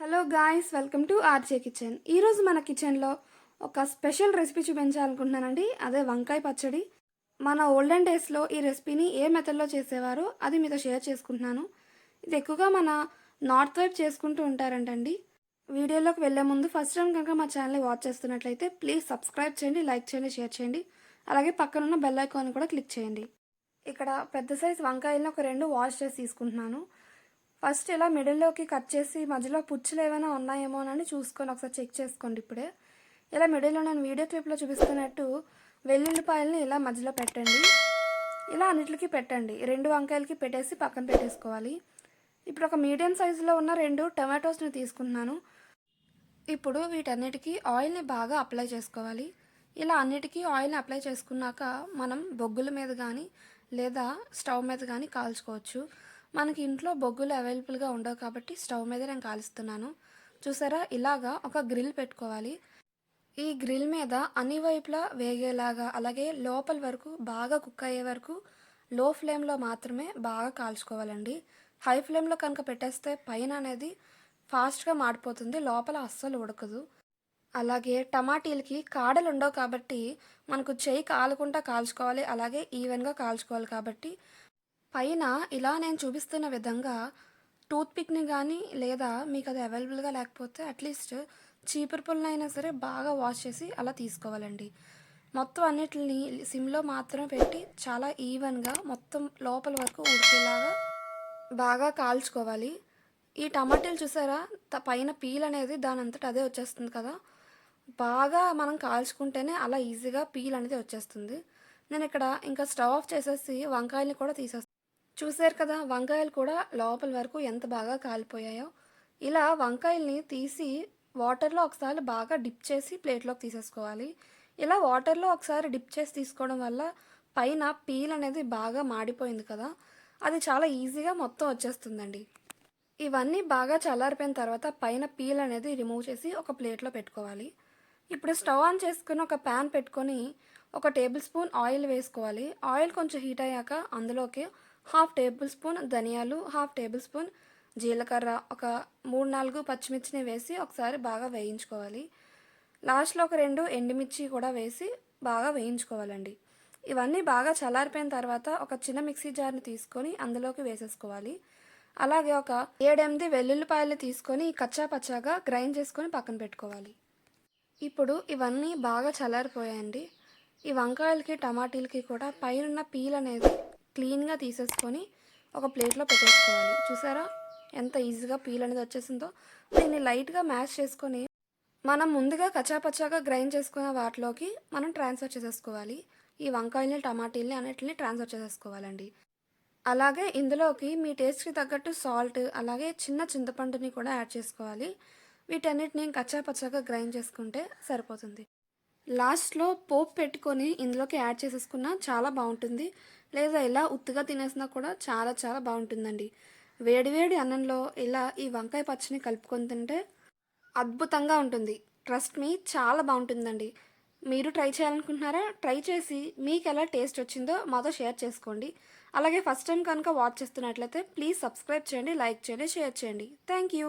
Hello guys welcome to RJ kitchen ఈరోజు మన కిచెన్లో ఒక స్పెషల్ రెసిపీ చూపించాలనుకుంటున్నానండి. అదే వంకాయ పచ్చడి. మన ఓల్డెన్ డేస్లో ఈ రెసిపీని ఏ మెథడ్లో చేసేవారో అది మీతో షేర్ చేసుకుంటున్నాను. ఇది ఎక్కువగా మన నార్త్ వైపు చేసుకుంటూ ఉంటారంటండి. వీడియోలోకి వెళ్ళే ముందు ఫస్ట్ టైం కనుక మా ఛానల్ని వాచ్ చేస్తున్నట్లయితే ప్లీజ్ సబ్స్క్రైబ్ చేయండి లైక్ చేయండి షేర్ చేయండి. అలాగే పక్కనున్న బెల్ ఐకాన్ కూడా క్లిక్ చేయండి. ఇక్కడ పెద్ద సైజ్ వంకాయలను ఒక రెండు వాష్ చేసి తీసుకుంటున్నాను. ఫస్ట్ ఇలా మిడిల్లోకి కట్ చేసి మధ్యలో పుచ్చులు ఏమైనా ఉన్నాయేమో అని చూసుకొని ఒకసారి చెక్ చేసుకోండి ఇప్పుడే. ఇలా మిడిల్లో నేను వీడియో క్లిప్లో చూపిస్తున్నట్టు వెల్లుల్లిపాయలని ఇలా మధ్యలో పెట్టండి. ఇలా అన్నిటికీ పెట్టండి. రెండు వంకాయలకి పెట్టేసి పక్కన పెట్టేసుకోవాలి. ఇప్పుడు ఒక మీడియం సైజులో ఉన్న రెండు టమాటోస్ని తీసుకున్నాను ఇప్పుడు వీటన్నిటికీ ఆయిల్ని బాగా అప్లై చేసుకోవాలి. ఇలా అన్నిటికీ ఆయిల్ని అప్లై చేసుకున్నాక మనం బొగ్గుల మీద కానీ లేదా స్టవ్ మీద కానీ కాల్చుకోవచ్చు. మనకి ఇంట్లో బొగ్గులు అవైలబుల్గా ఉండవు కాబట్టి స్టవ్ మీద నేను కాలుస్తున్నాను. చూసారా? ఇలాగా ఒక గ్రిల్ పెట్టుకోవాలి. ఈ గ్రిల్ మీద అన్ని వైపులా వేగేలాగా అలాగే లోపల వరకు బాగా కుక్ అయ్యే వరకు లో ఫ్లేమ్లో మాత్రమే బాగా కాల్చుకోవాలండి. హై ఫ్లేమ్లో కనుక పెట్టేస్తే పైన అనేది ఫాస్ట్గా మాడిపోతుంది లోపల అస్సలు ఉడకదు. అలాగే టమాటీలకి కాడలు ఉండవు కాబట్టి మనకు చేయి కాలకుండా కాల్చుకోవాలి అలాగే ఈవెన్గా కాల్చుకోవాలి కాబట్టి పైన ఇలా నేను చూపిస్తున్న విధంగా టూత్పిక్ని కానీ లేదా మీకు అది అవైలబుల్గా లేకపోతే అట్లీస్ట్ చీపురు పుల్లనైనా సరే బాగా వాష్ చేసి అలా తీసుకోవాలండి. మొత్తం అన్నిటిని సిమ్లో మాత్రమే పెట్టి చాలా ఈవెన్గా మొత్తం లోపల వరకు ఉడికేలాగా బాగా కాల్చుకోవాలి. ఈ టమాటాలు చూసారా? త- పైన పీల్ అనేది దాని అంతటా అదే వచ్చేస్తుంది కదా. బాగా మనం కాల్చుకుంటేనే అలా ఈజీగా పీల్ అనేది వచ్చేస్తుంది. నేను ఇక్కడ ఇంకా స్టవ్ ఆఫ్ చేసేసి వంకాయల్ని కూడా తీసేస్తాను చూసారు కదా వంకాయలు కూడా లోపల వరకు ఎంత బాగా కాలిపోయాయో. ఇలా వంకాయల్ని తీసి వాటర్లో ఒకసారి బాగా డిప్ చేసి ప్లేట్లోకి తీసేసుకోవాలి. ఇలా వాటర్లో ఒకసారి డిప్ చేసి తీసుకోవడం వల్ల పైన పీల్ అనేది బాగా మాడిపోయింది కదా అది చాలా ఈజీగా మొత్తం వచ్చేస్తుందండి. ఇవన్నీ బాగా చల్లారిపోయిన తర్వాత పైన పీల్ అనేది రిమూవ్ చేసి ఒక ప్లేట్లో పెట్టుకోవాలి. ఇప్పుడు స్టవ్ ఆన్ చేసుకుని ఒక ప్యాన్ పెట్టుకొని ఒక టేబుల్ స్పూన్ ఆయిల్ వేసుకోవాలి. ఆయిల్ కొంచెం హీట్ అయ్యాక అందులోకి హాఫ్ టేబుల్ స్పూన్ ధనియాలు హాఫ్ టేబుల్ స్పూన్ జీలకర్ర. ఒక మూడు నాలుగు పచ్చిమిర్చిని వేసి ఒకసారి బాగా వేయించుకోవాలి. లాస్ట్లో ఒక రెండు ఎండుమిర్చి కూడా వేసి బాగా వేయించుకోవాలండి. ఇవన్నీ బాగా చల్లారిపోయిన తర్వాత ఒక చిన్న మిక్సీ జార్ని తీసుకొని అందులోకి వేసేసుకోవాలి. అలాగే ఒక ఏడెనిమిది వెల్లుల్లిపాయలు తీసుకొని కచ్చా పచ్చాగా గ్రైండ్ చేసుకొని పక్కన పెట్టుకోవాలి. ఇప్పుడు ఇవన్నీ బాగా చల్లారిపోయాయండి. ఈ వంకాయలకి టమాటీలకి కూడా పైన పీల్ అనేది క్లీన్గా తీసేసుకొని ఒక ప్లేట్లో పెట్టేసుకోవాలి. చూసారా? ఎంత ఈజీగా పీల్ అనేది వచ్చేసిందో. దీన్ని లైట్గా మ్యాష్ చేసుకొని మనం ముందుగా కచ్చాపచ్చాగా గ్రైండ్ చేసుకున్న వాటిలోకి మనం ట్రాన్స్ఫర్ చేసేసుకోవాలి. ఈ వంకాయల్ని టమాటీల్ని అన్నిటిని ట్రాన్స్ఫర్ చేసేసుకోవాలండి. అలాగే ఇందులోకి మీ టేస్ట్కి తగ్గట్టు సాల్ట్ అలాగే చిన్న చింతపండుని కూడా యాడ్ చేసుకోవాలి. వీటన్నిటిని కచ్చాపచ్చాగా గ్రైండ్ చేసుకుంటే సరిపోతుంది. లాస్ట్లో పోపు పెట్టుకొని ఇందులోకి యాడ్ చేసేసుకున్నా చాలా బాగుంటుంది. లేదా ఇలా ఉత్తుగా తినేసినా కూడా చాలా చాలా బాగుంటుందండి. వేడివేడి అన్నంలో ఇలా ఈ వంకాయ పచ్చిని కలుపుకొని తింటే అద్భుతంగా ఉంటుంది. ట్రస్ట్ మీ చాలా బాగుంటుందండి. మీరు ట్రై చేయాలనుకుంటున్నారా? ట్రై చేసి మీకు ఎలా టేస్ట్ వచ్చిందో మాతో షేర్ చేసుకోండి. అలాగే ఫస్ట్ టైం కనుక వాచ్ చేస్తున్నట్లయితే ప్లీజ్ సబ్స్క్రైబ్ చేయండి లైక్ చేయండి షేర్ చేయండి. Thank you.